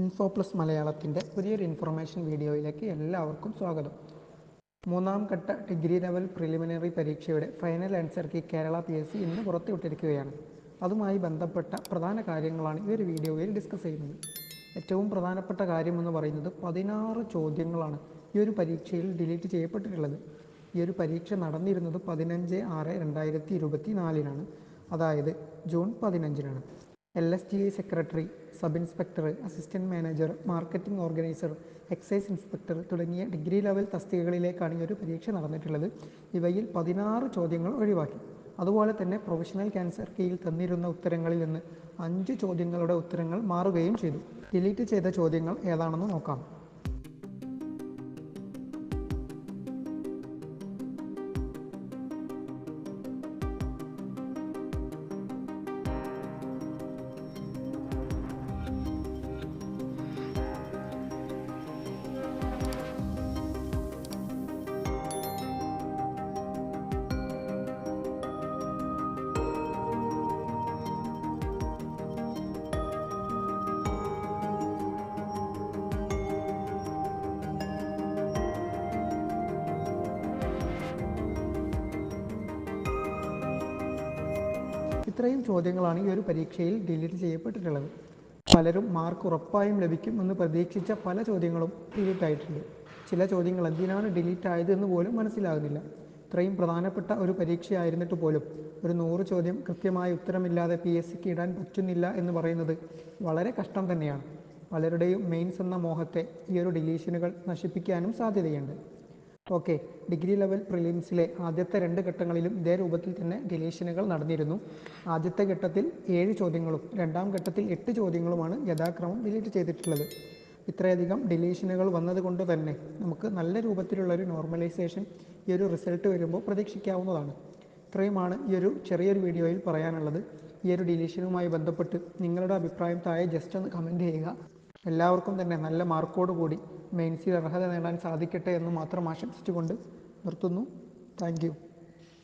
Info plus മലയാളത്തിന്റെ പുതിയൊരു information വീഡിയോയിലേക്ക് എല്ലാവർക്കും സ്വാഗതം. മൂന്നാം ഘട്ട ഡിഗ്രി ലെവൽ പ്രിലിമിനറി പരീക്ഷയുടെ ഫൈനൽ ആൻസർക്ക് കേരള പി എസ് സി ഇന്ന് പുറത്തുവിട്ടിരിക്കുകയാണ്. അതുമായി ബന്ധപ്പെട്ട പ്രധാന കാര്യങ്ങളാണ് ഈ ഒരു വീഡിയോയിൽ ഡിസ്കസ് ചെയ്യുന്നത്. ഏറ്റവും പ്രധാനപ്പെട്ട കാര്യമെന്ന് പറയുന്നത് പതിനാറ് ചോദ്യങ്ങളാണ് ഈ ഒരു പരീക്ഷയിൽ ഡിലീറ്റ് ചെയ്യപ്പെട്ടിട്ടുള്ളത്. ഈ ഒരു പരീക്ഷ നടന്നിരുന്നത് പതിനഞ്ച് ആറ് രണ്ടായിരത്തി ഇരുപത്തി നാലിനാണ് അതായത് ജൂൺ പതിനഞ്ചിനാണ്. L S T I secretary sub inspector assistant manager marketing organiser excise inspector തുടങ്ങിയ ഡിഗ്രി ലെവൽ തസ്തികകളിലേക്കാണ് ഈ ഒരു പരീക്ഷ നടന്നിട്ടുള്ളത്. ഇവയിൽ പതിനാറ് ചോദ്യങ്ങൾ ഒഴിവാക്കി. അതുപോലെ തന്നെ പ്രൊഫഷണൽ ക്യാൻസർ കീയിൽ തന്നിരുന്ന ഉത്തരങ്ങളിൽ നിന്ന് അഞ്ച് ചോദ്യങ്ങളുടെ ഉത്തരങ്ങൾ മാറുകയും ചെയ്തു. ഡിലീറ്റ് ചെയ്ത ചോദ്യങ്ങൾ ഏതാണെന്ന് നോക്കാം. ഇത്രയും ചോദ്യങ്ങളാണ് ഈ ഒരു പരീക്ഷയിൽ ഡിലീറ്റ് ചെയ്യപ്പെട്ടിട്ടുള്ളത്. പലരും മാർക്ക് ഉറപ്പായും ലഭിക്കും എന്ന് പ്രതീക്ഷിച്ച പല ചോദ്യങ്ങളും ഡിലീറ്റ് ആയിട്ടുണ്ട്. ചില ചോദ്യങ്ങൾ എന്തിനാണ് ഡിലീറ്റ് ആയത് എന്ന് പോലും മനസ്സിലാകുന്നില്ല. ഇത്രയും പ്രധാനപ്പെട്ട ഒരു പരീക്ഷയായിരുന്നിട്ട് പോലും ഒരു നൂറ് ചോദ്യം കൃത്യമായ ഉത്തരമില്ലാതെ പി എസ് സിക്ക് ഇടാൻ പറ്റുന്നില്ല എന്ന് പറയുന്നത് വളരെ കഷ്ടം തന്നെയാണ്. പലരുടെയും മെയിൻസ് എന്ന മോഹത്തെ ഈ ഒരു ഡിലീഷനുകൾ നശിപ്പിക്കാനും സാധ്യതയുണ്ട്. ഓക്കെ. ഡിഗ്രി ലെവൽ പ്രിലിംസിലെ ആദ്യത്തെ രണ്ട് ഘട്ടങ്ങളിലും ഇതേ രൂപത്തിൽ തന്നെ ഡിലീഷനുകൾ നടന്നിരുന്നു. ആദ്യത്തെ ഘട്ടത്തിൽ ഏഴ് ചോദ്യങ്ങളും രണ്ടാം ഘട്ടത്തിൽ എട്ട് ചോദ്യങ്ങളുമാണ് യഥാക്രമം ഡിലീറ്റ് ചെയ്തിട്ടുള്ളത്. ഇത്രയധികം ഡിലീഷനുകൾ വന്നതുകൊണ്ട് തന്നെ നമുക്ക് നല്ല രൂപത്തിലുള്ള ഒരു നോർമലൈസേഷൻ ഈ ഒരു റിസൾട്ട് വരുമ്പോൾ പ്രതീക്ഷിക്കാവുന്നതാണ്. ഇത്രയുമാണ് ഈ ഒരു ചെറിയൊരു വീഡിയോയിൽ പറയാനുള്ളത്. ഈ ഒരു ഡിലീഷനുമായി ബന്ധപ്പെട്ട് നിങ്ങളുടെ അഭിപ്രായം താഴെ ജസ്റ്റ് ഒന്ന് കമന്റ് ചെയ്യുക. എല്ലാവർക്കും തന്നെ നല്ല മാർക്കോടുകൂടി മെയിൻസിൽ അർഹത നേടാൻ സാധിക്കട്ടെ എന്ന് മാത്രം ആശംസിച്ചുകൊണ്ട് നിർത്തുന്നു. താങ്ക്